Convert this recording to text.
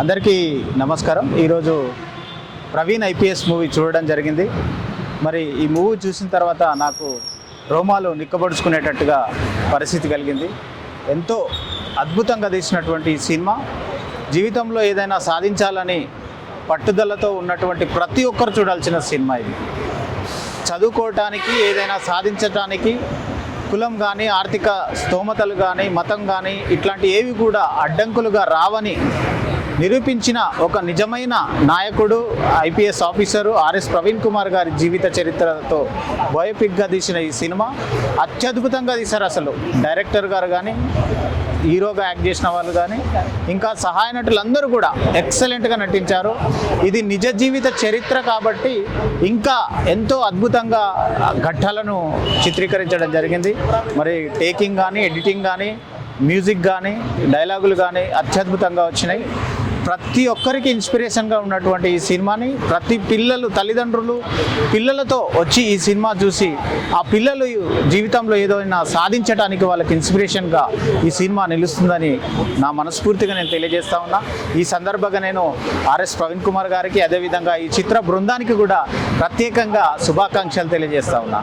అందరికీ నమస్కారం. ఈరోజు ప్రవీణ్ ఐపీఎస్ మూవీ చూడడం జరిగింది. మరి ఈ మూవీ చూసిన తర్వాత నాకు రోమాలు నిక్కబడుచుకునేటట్టుగా పరిస్థితి కలిగింది. ఎంతో అద్భుతంగా తీసినటువంటి ఈ సినిమా. జీవితంలో ఏదైనా సాధించాలని పట్టుదలతో ఉన్నటువంటి ప్రతి ఒక్కరు చూడాల్సిన సినిమా ఇది. చదువుకోవటానికి ఏదైనా సాధించటానికి కులం కానీ ఆర్థిక స్తోమతలు కానీ మతం కానీ ఇట్లాంటి ఏవి కూడా అడ్డంకులుగా రావని నిరూపించిన ఒక నిజమైన నాయకుడు IPS officer RS Praveen Kumar గారి జీవిత చరిత్రతో బయోపిక్గా తీసిన ఈ సినిమా అత్యద్భుతంగా తీశారు అసలు. డైరెక్టర్ గారు కానీ హీరోగా యాక్ట్ చేసిన వాళ్ళు కానీ ఇంకా సహాయ నటులందరూ కూడా ఎక్సలెంట్గా నటించారు. ఇది నిజ జీవిత చరిత్ర కాబట్టి ఇంకా ఎంతో అద్భుతంగా ఘట్టాలను చిత్రీకరించడం జరిగింది. మరి టేకింగ్ కానీ ఎడిటింగ్ కానీ మ్యూజిక్ కానీ డైలాగులు కానీ అత్యద్భుతంగా వచ్చినాయి. ప్రతి ఒక్కరికి ఇన్స్పిరేషన్గా ఉన్నటువంటి ఈ సినిమాని ప్రతి పిల్లలు తల్లిదండ్రులు పిల్లలతో వచ్చి ఈ సినిమా చూసి ఆ పిల్లలు జీవితంలో ఏదైనా సాధించడానికి వాళ్ళకి ఇన్స్పిరేషన్గా ఈ సినిమా నిలుస్తుందని నా మనస్ఫూర్తిగా నేను తెలియజేస్తా ఉన్నా. ఈ సందర్భంగా నేను ఆర్ఎస్ ప్రవీణ్ కుమార్ గారికి అదేవిధంగా ఈ చిత్ర బృందానికి కూడా ప్రత్యేకంగా శుభాకాంక్షలు తెలియజేస్తా ఉన్నా.